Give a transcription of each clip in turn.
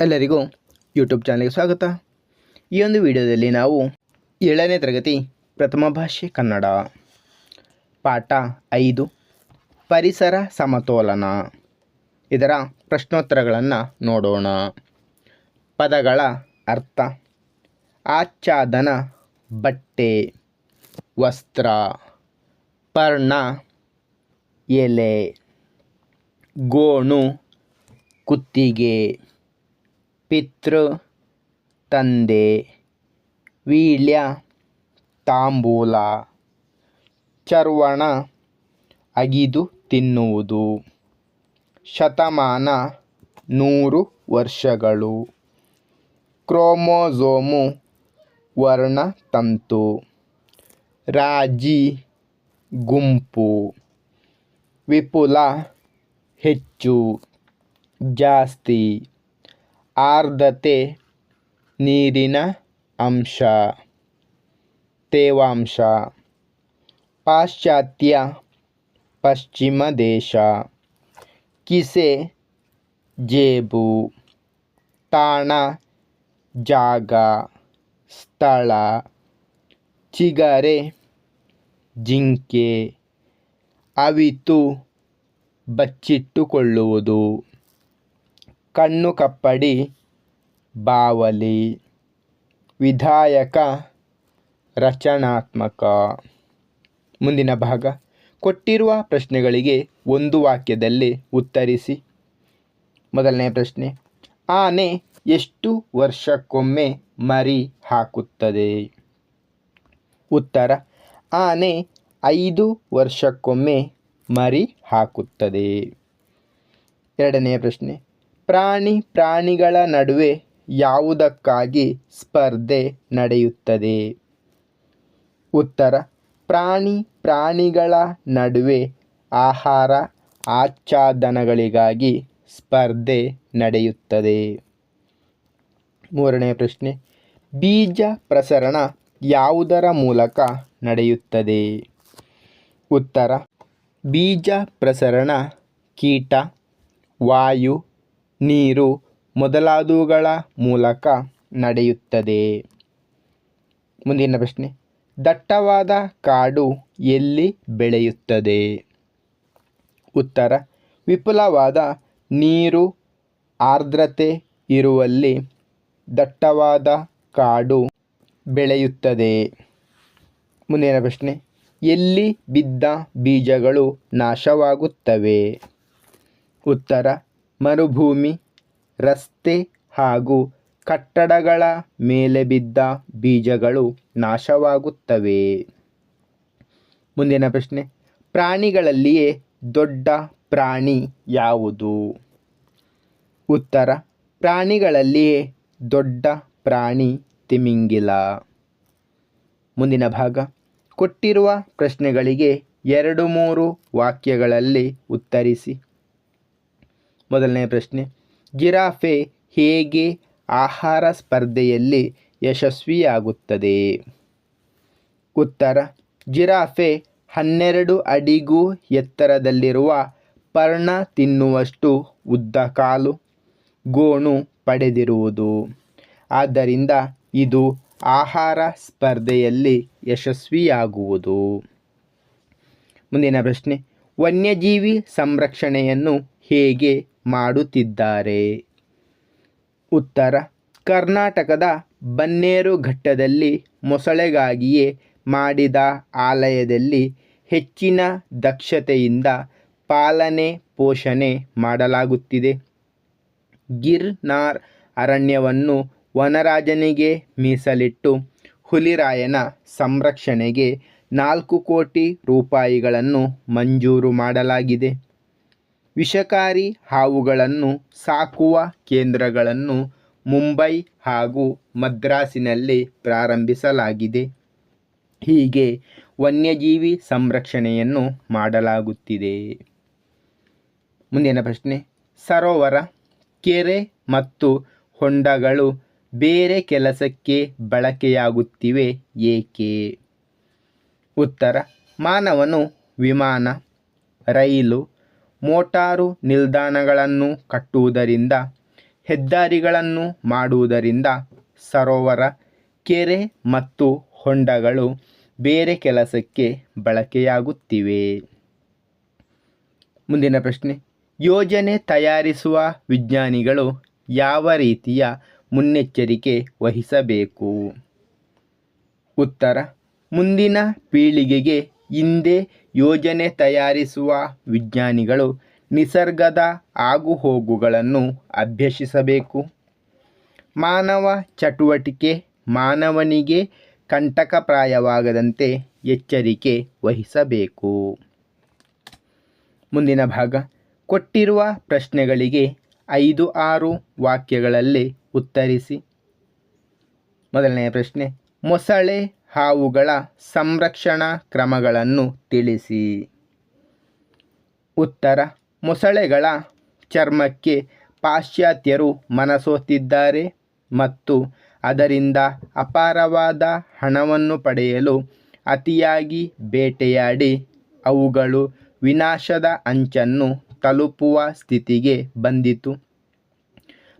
ಎಲ್ಲರಿಗೂ ಯೂಟ್ಯೂಬ್ ಚಾನಲ್ಗೆ ಸ್ವಾಗತ. ಈ ಒಂದು ವಿಡಿಯೋದಲ್ಲಿ ನಾವು ಏಳನೇ ತರಗತಿ ಪ್ರಥಮ ಭಾಷೆ ಕನ್ನಡ, ಪಾಠ ಐದು, ಪರಿಸರ ಸಮತೋಲನ. ಇದರ ಪ್ರಶ್ನೋತ್ತರಗಳನ್ನು ನೋಡೋಣ. ಪದಗಳ ಅರ್ಥ, ಆಚ್ಛಾದನ, ಬಟ್ಟೆ, ವಸ್ತ್ರ, ಪರ್ಣ, ಎಲೆ, ಗೋಣು, ಕುತ್ತಿಗೆ. ಪಿತೃ ತಂದೆ, ವೀಳ್ಯ, ತಾಂಬೂಲ, ಚರ್ವಣ ಅಗಿದು ತಿನ್ನುವುದು. ಶತಮಾನ ನೂರು ವರ್ಷಗಳು. ಕ್ರೋಮೋಸೋಮು ವರ್ಣತಂತು ರಾಜಿ ಗುಂಪು. ವಿಪುಲ ಹೆಚ್ಚು. ಜಾಸ್ತಿ. ಆರ್ದ್ರತೆ ನೀರಿನ ಅಂಶ. ತೇವಾಂಶ. ಪಾಶ್ಚಾತ್ಯ ಪಶ್ಚಿಮ ದೇಶ. ಕಿಸೆ, ಜೇಬು. ತಾಣ, ಜಾಗ. ಸ್ಥಳ. ಚಿಗರೆ, ಜಿಂಕೆ. ಅವಿತು, ಬಚ್ಚಿಟ್ಟುಕೊಳ್ಳುವುದು. ಕಣ್ಣು ಕಪ್ಪಡಿ ಬಾವಲಿ. ವಿಧಾಯಕ ರಚನಾತ್ಮಕ. ಮುಂದಿನ ಭಾಗ. ಕೊಟ್ಟಿರುವ ಪ್ರಶ್ನೆಗಳಿಗೆ ಒಂದು ವಾಕ್ಯದಲ್ಲಿ ಉತ್ತರಿಸಿ. ಮೊದಲನೇ ಪ್ರಶ್ನೆ. ಆನೆ ಎಷ್ಟು ವರ್ಷಕ್ಕೊಮ್ಮೆ ಮರಿ ಹಾಕುತ್ತದೆ? ಉತ್ತರ. ಆನೆ ಐದು ವರ್ಷಕ್ಕೊಮ್ಮೆ ಮರಿ ಹಾಕುತ್ತದೆ. ಎರಡನೆಯ ಪ್ರಶ್ನೆ. ಪ್ರಾಣಿ ಪ್ರಾಣಿಗಳ ನಡುವೆ ಯಾವುದಕ್ಕಾಗಿ ಸ್ಪರ್ಧೆ ನಡೆಯುತ್ತದೆ? ಉತ್ತರ, ಪ್ರಾಣಿ ಪ್ರಾಣಿಗಳ ನಡುವೆ ಆಹಾರ, ಆಚ್ಛಾದನಗಳಿಗಾಗಿ ಸ್ಪರ್ಧೆ ನಡೆಯುತ್ತದೆ. ಮೂರನೇ ಪ್ರಶ್ನೆ, ಬೀಜ ಪ್ರಸರಣ ಯಾವುದರ ಮೂಲಕ ನಡೆಯುತ್ತದೆ? ಉತ್ತರ, ಬೀಜ ಪ್ರಸರಣ ಕೀಟ, ವಾಯು ನೀರು ಮೊದಲಾದವುಗಳ ಮೂಲಕ ನಡೆಯುತ್ತದೆ. ಮುಂದಿನ ಪ್ರಶ್ನೆ. ದಟ್ಟವಾದ ಕಾಡು ಎಲ್ಲಿ ಬೆಳೆಯುತ್ತದೆ? ಉತ್ತರ. ವಿಪುಲವಾದ ನೀರು ಆರ್ದ್ರತೆ ಇರುವಲ್ಲಿ ದಟ್ಟವಾದ ಕಾಡು ಬೆಳೆಯುತ್ತದೆ. ಮುಂದಿನ ಪ್ರಶ್ನೆ. ಎಲ್ಲಿ ಬಿದ್ದ ಬೀಜಗಳು ನಾಶವಾಗುತ್ತವೆ? ಉತ್ತರ. ಮರುಭೂಮಿ, ರಸ್ತೆ ಹಾಗೂ ಕಟ್ಟಡಗಳ ಮೇಲೆ ಬಿದ್ದ ಬೀಜಗಳು ನಾಶವಾಗುತ್ತವೆ. ಮುಂದಿನ ಪ್ರಶ್ನೆ. ಪ್ರಾಣಿಗಳಲ್ಲಿಯೇ ದೊಡ್ಡ ಪ್ರಾಣಿ ಯಾವುದು? ಉತ್ತರ. ಪ್ರಾಣಿಗಳಲ್ಲಿಯೇ ದೊಡ್ಡ ಪ್ರಾಣಿ ತಿಮಿಂಗಿಲ. ಮುಂದಿನ ಭಾಗ. ಕೊಟ್ಟಿರುವ ಪ್ರಶ್ನೆಗಳಿಗೆ ಎರಡು ಮೂರು ವಾಕ್ಯಗಳಲ್ಲಿ ಉತ್ತರಿಸಿ. ಮೊದಲನೇ ಪ್ರಶ್ನೆ. ಜಿರಾಫೆ ಹೇಗೆ ಆಹಾರ ಸ್ಪರ್ಧೆಯಲ್ಲಿ ಯಶಸ್ವಿಯಾಗುತ್ತದೆ? ಉತ್ತರ. ಜಿರಾಫೆ ಹನ್ನೆರಡು ಅಡಿಗೂ ಎತ್ತರದಲ್ಲಿರುವ ಪರ್ಣ ತಿನ್ನುವಷ್ಟು ಉದ್ದ ಕಾಲು, ಗೋಣು ಪಡೆದಿರುವುದು. ಆದ್ದರಿಂದ ಇದು ಆಹಾರ ಸ್ಪರ್ಧೆಯಲ್ಲಿ ಯಶಸ್ವಿಯಾಗುವುದು. ಮುಂದಿನ ಪ್ರಶ್ನೆ. ವನ್ಯಜೀವಿ ಸಂರಕ್ಷಣೆಯನ್ನು ಹೇಗೆ ಮಾಡುತ್ತಿದ್ದಾರೆ. ಉತ್ತರ. ಕರ್ನಾಟಕದ ಬನ್ನೇರುಘಟ್ಟದಲ್ಲಿ ಮೊಸಳೆಗಾಗಿಯೇ ಮಾಡಿದ ಆಲಯದಲ್ಲಿ ಹೆಚ್ಚಿನ ದಕ್ಷತೆಯಿಂದ ಪಾಲನೆ, ಪೋಷಣೆ ಮಾಡಲಾಗುತ್ತಿದೆ. ಗಿರ್ನಾರ್ ಅರಣ್ಯವನ್ನು ವನರಾಜನಿಗೆ ಮೀಸಲಿಟ್ಟು ಹುಲಿರಾಯನ ಸಂರಕ್ಷಣೆಗೆ ನಾಲ್ಕು ಕೋಟಿ ರೂಪಾಯಿಗಳನ್ನು ಮಂಜೂರು ಮಾಡಲಾಗಿದೆ. ವಿಷಕಾರಿ ಹಾವುಗಳನ್ನು ಸಾಕುವ ಕೇಂದ್ರಗಳನ್ನು ಮುಂಬೈ ಹಾಗೂ ಮದ್ರಾಸಿನಲ್ಲಿ ಪ್ರಾರಂಭಿಸಲಾಗಿದೆ. ಹೀಗೆ ವನ್ಯಜೀವಿ ಸಂರಕ್ಷಣೆಯನ್ನು ಮಾಡಲಾಗುತ್ತಿದೆ. ಮುಂದಿನ ಪ್ರಶ್ನೆ. ಸರೋವರ, ಕೆರೆ ಮತ್ತು ಹೊಂಡಗಳು ಬೇರೆ ಕೆಲಸಕ್ಕೆ ಬಳಕೆಯಾಗುತ್ತಿವೆ ಏಕೆ? ಉತ್ತರ. ಮಾನವನು ವಿಮಾನ, ರೈಲು ಮೋಟಾರು ನಿಲ್ದಾಣಗಳನ್ನು ಕಟ್ಟುವುದರಿಂದ, ಹೆದ್ದಾರಿಗಳನ್ನು ಮಾಡುವುದರಿಂದ ಸರೋವರ, ಕೆರೆ ಮತ್ತು ಹೊಂಡಗಳು ಬೇರೆ ಕೆಲಸಕ್ಕೆ ಬಳಕೆಯಾಗುತ್ತಿವೆ. ಮುಂದಿನ ಪ್ರಶ್ನೆ. ಯೋಜನೆ ತಯಾರಿಸುವ ವಿಜ್ಞಾನಿಗಳು ಯಾವ ರೀತಿಯ ಮುನ್ನೆಚ್ಚರಿಕೆ ವಹಿಸಬೇಕು? ಉತ್ತರ. ಮುಂದಿನ ಪೀಳಿಗೆಗೆ ಹಿಂದೆ ಯೋಜನೆ ತಯಾರಿಸುವ ವಿಜ್ಞಾನಿಗಳು ನಿಸರ್ಗದ ಆಗುಹೋಗುಗಳನ್ನು ಅಭ್ಯಸಿಸಬೇಕು. ಮಾನವ ಚಟುವಟಿಕೆ ಮಾನವನಿಗೆ ಕಂಟಕಪ್ರಾಯವಾಗದಂತೆ ಎಚ್ಚರಿಕೆ ವಹಿಸಬೇಕು. ಮುಂದಿನ ಭಾಗ. ಕೊಟ್ಟಿರುವ ಪ್ರಶ್ನೆಗಳಿಗೆ ಐದು ಆರು ವಾಕ್ಯಗಳಲ್ಲಿ ಉತ್ತರಿಸಿ. ಮೊದಲನೆಯ ಪ್ರಶ್ನೆ, ಮೊಸಳೆ ಹಾವುಗಳ ಸಂರಕ್ಷಣಾ ಕ್ರಮಗಳನ್ನು ತಿಳಿಸಿ. ಉತ್ತರ. ಮೊಸಳೆಗಳ ಚರ್ಮಕ್ಕೆ ಪಾಶ್ಚಾತ್ಯರು ಮನಸೋತಿದ್ದಾರೆ ಮತ್ತು ಅದರಿಂದ ಅಪಾರವಾದ ಹಣವನ್ನು ಪಡೆಯಲು ಅತಿಯಾಗಿ ಬೇಟೆಯಾಡಿ ಅವುಗಳು ವಿನಾಶದ ಅಂಚನ್ನು ತಲುಪುವ ಸ್ಥಿತಿಗೆ ಬಂದಿತು.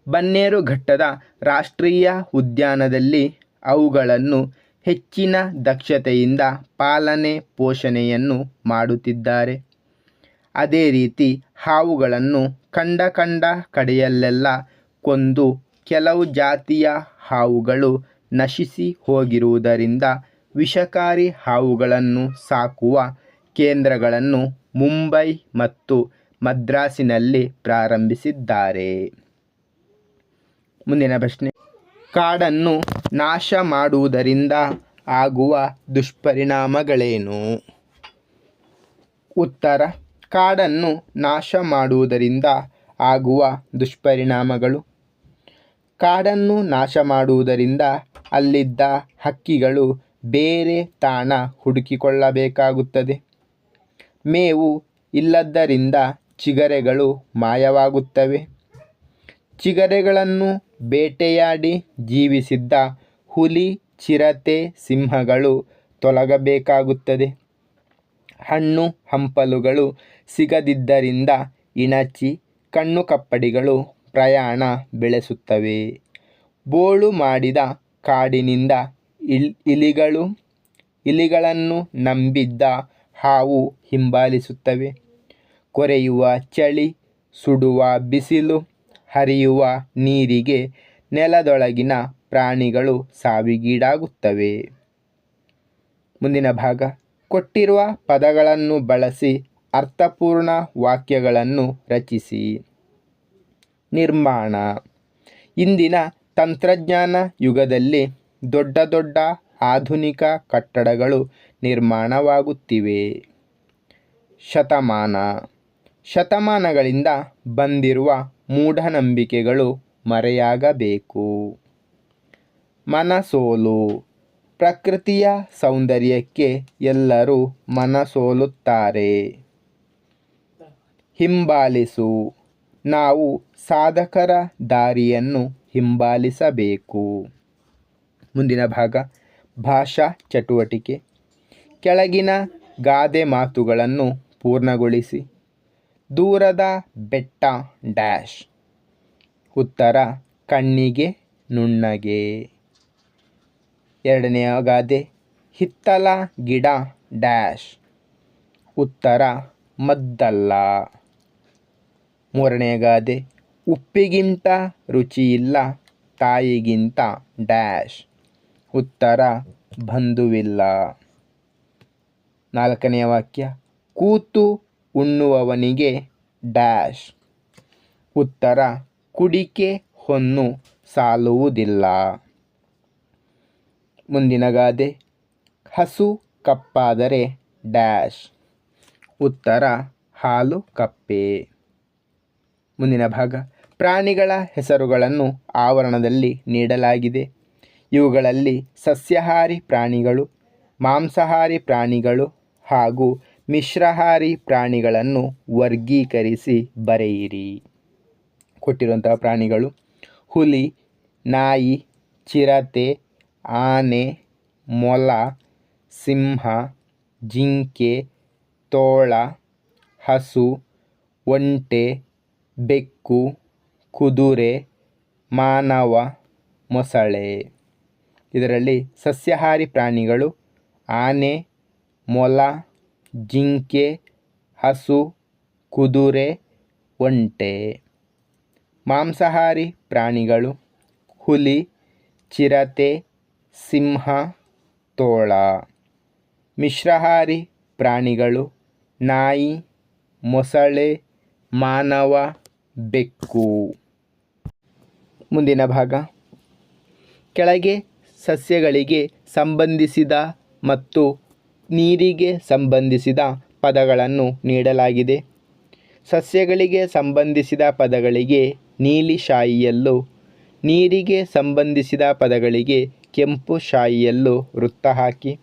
ಬನ್ನೇರುಘಟ್ಟದ ರಾಷ್ಟ್ರೀಯ ಉದ್ಯಾನದಲ್ಲಿ ಅವುಗಳನ್ನು ಹೆಚ್ಚಿನ ದಕ್ಷತೆಯಿಂದ ಪಾಲನೆ ಪೋಷಣೆಯನ್ನು ಮಾಡುತ್ತಿದ್ದಾರೆ. ಅದೇ ರೀತಿ ಹಾವುಗಳನ್ನು ಕಂಡ ಕಂಡ ಕಡೆಯಲ್ಲೆಲ್ಲ ಕೊಂದು ಕೆಲವು ಜಾತಿಯ ಹಾವುಗಳು ನಶಿಸಿ ಹೋಗಿರುವುದರಿಂದ ವಿಷಕಾರಿ ಹಾವುಗಳನ್ನು ಸಾಕುವ ಕೇಂದ್ರಗಳನ್ನು ಮುಂಬೈ ಮತ್ತು ಮದ್ರಾಸಿನಲ್ಲಿ ಪ್ರಾರಂಭಿಸಿದ್ದಾರೆ. ಮುಂದಿನ ಪ್ರಶ್ನೆ. ಕಾಡನ್ನು ನಾಶ ಮಾಡುವುದರಿಂದ ಆಗುವ ದುಷ್ಪರಿಣಾಮಗಳೇನು? ಉತ್ತರ. ಕಾಡನ್ನು ನಾಶ ಮಾಡುವುದರಿಂದ ಆಗುವ ದುಷ್ಪರಿಣಾಮಗಳು. ಕಾಡನ್ನು ನಾಶ ಮಾಡುವುದರಿಂದ ಅಲ್ಲಿದ್ದ ಹಕ್ಕಿಗಳು ಬೇರೆ ತಾಣ ಹುಡುಕಿಕೊಳ್ಳಬೇಕಾಗುತ್ತದೆ. ಮೇವು ಇಲ್ಲದ್ದರಿಂದ ಚಿಗರೆಗಳು ಮಾಯವಾಗುತ್ತವೆ. ಚಿಗರೆಗಳನ್ನು ಬೇಟೆಯಾಡಿ ಜೀವಿಸಿದ್ದ ಹುಲಿ, ಚಿರತೆ, ಸಿಂಹಗಳು ತೊಲಗಬೇಕಾಗುತ್ತದೆ. ಹಣ್ಣು ಹಂಪಲುಗಳು ಸಿಗದಿದ್ದರಿಂದ ಇಣಚಿ ಕಣ್ಣು ಕಪ್ಪಡಿಗಳು ಪ್ರಯಾಣ ಬೆಳೆಸುತ್ತವೆ. ಬೋಳು ಮಾಡಿದ ಕಾಡಿನಿಂದ ಇಲ್, ಇಲಿಗಳು, ಇಲಿಗಳನ್ನು ನಂಬಿದ್ದ ಹಾವು ಹಿಂಬಾಲಿಸುತ್ತವೆ. ಕೊರೆಯುವ ಚಳಿ, ಸುಡುವ ಬಿಸಿಲು ಹರಿಯುವ ನೀರಿಗೆ ನೆಲದೊಳಗಿನ ಪ್ರಾಣಿಗಳು ಸಾವಿಗೀಡಾಗುತ್ತವೆ. ಮುಂದಿನ ಭಾಗ. ಕೊಟ್ಟಿರುವ ಪದಗಳನ್ನು ಬಳಸಿ ಅರ್ಥಪೂರ್ಣ ವಾಕ್ಯಗಳನ್ನು ರಚಿಸಿ. ನಿರ್ಮಾಣ. ಇಂದಿನ ತಂತ್ರಜ್ಞಾನ ಯುಗದಲ್ಲಿ ದೊಡ್ಡ ದೊಡ್ಡ ಆಧುನಿಕ ಕಟ್ಟಡಗಳು ನಿರ್ಮಾಣವಾಗುತ್ತಿವೆ. ಶತಮಾನ. ಶತಮಾನಗಳಿಂದ ಬಂದಿರುವ ಮೂಢನಂಬಿಕೆಗಳು ಮರೆಯಾಗಬೇಕು. ಮನಸೋಲು. ಪ್ರಕೃತಿಯ ಸೌಂದರ್ಯಕ್ಕೆ ಎಲ್ಲರೂ ಮನಸೋಲುತ್ತಾರೆ. ಹಿಂಬಾಲಿಸು. ನಾವು ಸಾಧಕರ ದಾರಿಯನ್ನು ಹಿಂಬಾಲಿಸಬೇಕು. ಮುಂದಿನ ಭಾಗ, ಭಾಷಾ ಚಟುವಟಿಕೆ. ಕೆಳಗಿನ ಗಾದೆ ಮಾತುಗಳನ್ನು ಪೂರ್ಣಗೊಳಿಸಿ. ದೂರದ ಬೆಟ್ಟ ಡ್ಯಾಶ್. ಉತ್ತರ, ಕಣ್ಣಿಗೆ ನುಣ್ಣಗೆ. ಎರಡನೆಯ ಗಾದೆ ಹಿತ್ತಲ ಗಿಡ ಡ್ಯಾಶ್. ಉತ್ತರ, ಮದ್ದಲ್ಲ. ಮೂರನೆಯ ಗಾದೆ ಉಪ್ಪಿಗಿಂತ ರುಚಿಯಿಲ್ಲ ತಾಯಿಗಿಂತ ಡ್ಯಾಶ್. ಉತ್ತರ, ಬಂಧುವಿಲ್ಲ. ನಾಲ್ಕನೆಯ ವಾಕ್ಯ, ಕೂತು ಉಣ್ಣುವವನಿಗೆ ಡ್ಯಾಶ್. ಉತ್ತರ, ಕುಡಿಕೆ ಹೊನ್ನು ಸಾಲುವುದಿಲ್ಲ. ಮುಂದಿನ ಗಾದೆ, ಹಸು ಕಪ್ಪಾದರೆ ಡ್ಯಾಶ್. ಉತ್ತರ, ಹಾಲು ಕಪ್ಪೆ. ಮುಂದಿನ ಭಾಗ, ಪ್ರಾಣಿಗಳ ಹೆಸರುಗಳನ್ನು ಆವರಣದಲ್ಲಿ ನೀಡಲಾಗಿದೆ. ಇವುಗಳಲ್ಲಿ ಸಸ್ಯಾಹಾರಿ ಪ್ರಾಣಿಗಳು, ಮಾಂಸಾಹಾರಿ ಪ್ರಾಣಿಗಳು ಹಾಗೂ ಮಿಶ್ರಾಹಾರಿ ಪ್ರಾಣಿಗಳನ್ನು ವರ್ಗೀಕರಿಸಿ ಬರೆಯಿರಿ. ಕೊಟ್ಟಿರುವಂತಹ ಪ್ರಾಣಿಗಳು ಹುಲಿ, ನಾಯಿ, ಚಿರತೆ, ಆನೆ, ಮೊಲ, ಸಿಂಹ, ಜಿಂಕೆ, ತೋಳ, ಹಸು, ಒಂಟೆ, ಬೆಕ್ಕು, ಕುದುರೆ, ಮಾನವ, ಮೊಸಳೆ. ಇದರಲ್ಲಿ ಸಸ್ಯಾಹಾರಿ ಪ್ರಾಣಿಗಳು ಆನೆ, ಮೊಲ ಜಿಂಕೆ, ಹಸು, ಕುದುರೆ, ಒಂಟೆ, ಮಾಂಸಾಹಾರಿ ಪ್ರಾಣಿಗಳು, ಹುಲಿ, ಚಿರತೆ, ಸಿಂಹ, ತೋಳ, ಮಿಶ್ರಹಾರಿ ಪ್ರಾಣಿಗಳು, ನಾಯಿ, ಮೊಸಳೆ, ಮಾನವ, ಬೆಕ್ಕು. ಮುಂದಿನ ಭಾಗ. ಕೆಳಗೆ ಸಸ್ಯಗಳಿಗೆ ಸಂಬಂಧಿಸಿದ ಮತ್ತು ನೀರಿಗೆ ಸಂಬಂಧಿಸಿದ ಪದಗಳನ್ನು ನೀಡಲಾಗಿದೆ. ಸಸ್ಯಗಳಿಗೆ ಸಂಬಂಧಿಸಿದ ಪದಗಳಿಗೆ ನೀಲಿ ಶಾಯಿಯಲ್ಲೂ, ನೀರಿಗೆ ಸಂಬಂಧಿಸಿದ ಪದಗಳಿಗೆ ಕೆಂಪು ಶಾಯಿಯಲ್ಲೂ ವೃತ್ತ ಹಾಕಿ,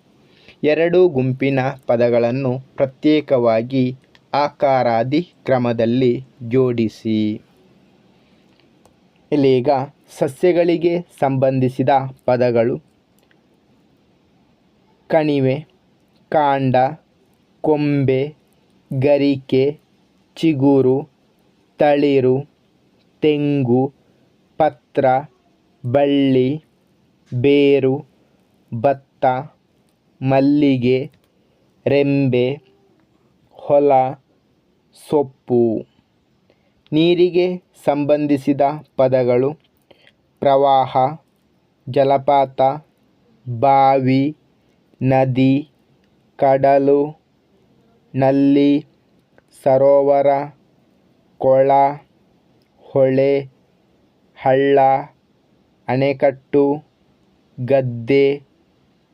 ಎರಡು ಗುಂಪಿನ ಪದಗಳನ್ನು ಪ್ರತ್ಯೇಕವಾಗಿ ಆಕಾರಾದಿ ಕ್ರಮದಲ್ಲಿ ಜೋಡಿಸಿ. ಇಲ್ಲಿಗ ಸಸ್ಯಗಳಿಗೆ ಸಂಬಂಧಿಸಿದ ಪದಗಳು. ಕಣಿವೆ ಕಾಂಡ, ಕೊಂಬೆ, ಗರಿಕೆ, ಚಿಗುರು, ತಳಿರು, ತೆಂಗು, ಪತ್ರ, ಬಳ್ಳಿ, ಬೇರು, ಭತ್ತ, ಮಲ್ಲಿಗೆ, ರೆಂಬೆ, ಹೊಲ, ಸೊಪ್ಪು. ನೀರಿಗೆ ಸಂಬಂಧಿಸಿದ ಪದಗಳು ಪ್ರವಾಹ, ಜಲಪಾತ, ಬಾವಿ, ನದಿ ಕಡಲು, ನಲ್ಲಿ, ಸರೋವರ, ಕೊಳ, ಹೊಳೆ, ಹಳ್ಳ, ಅಣೆಕಟ್ಟು, ಗದ್ದೆ,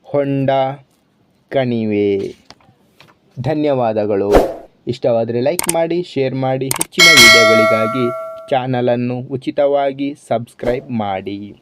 ಹೊಂಡ, ಕಣಿವೆ. ಧನ್ಯವಾದಗಳು. ಇಷ್ಟವಾದರೆ ಲೈಕ್ ಮಾಡಿ ಶೇರ್ ಮಾಡಿ, ಹೆಚ್ಚಿನ ವಿಡಿಯೋಗಳಿಗಾಗಿ ಚಾನಲನ್ನು ಉಚಿತವಾಗಿ ಸಬ್ಸ್ಕ್ರೈಬ್ ಮಾಡಿ.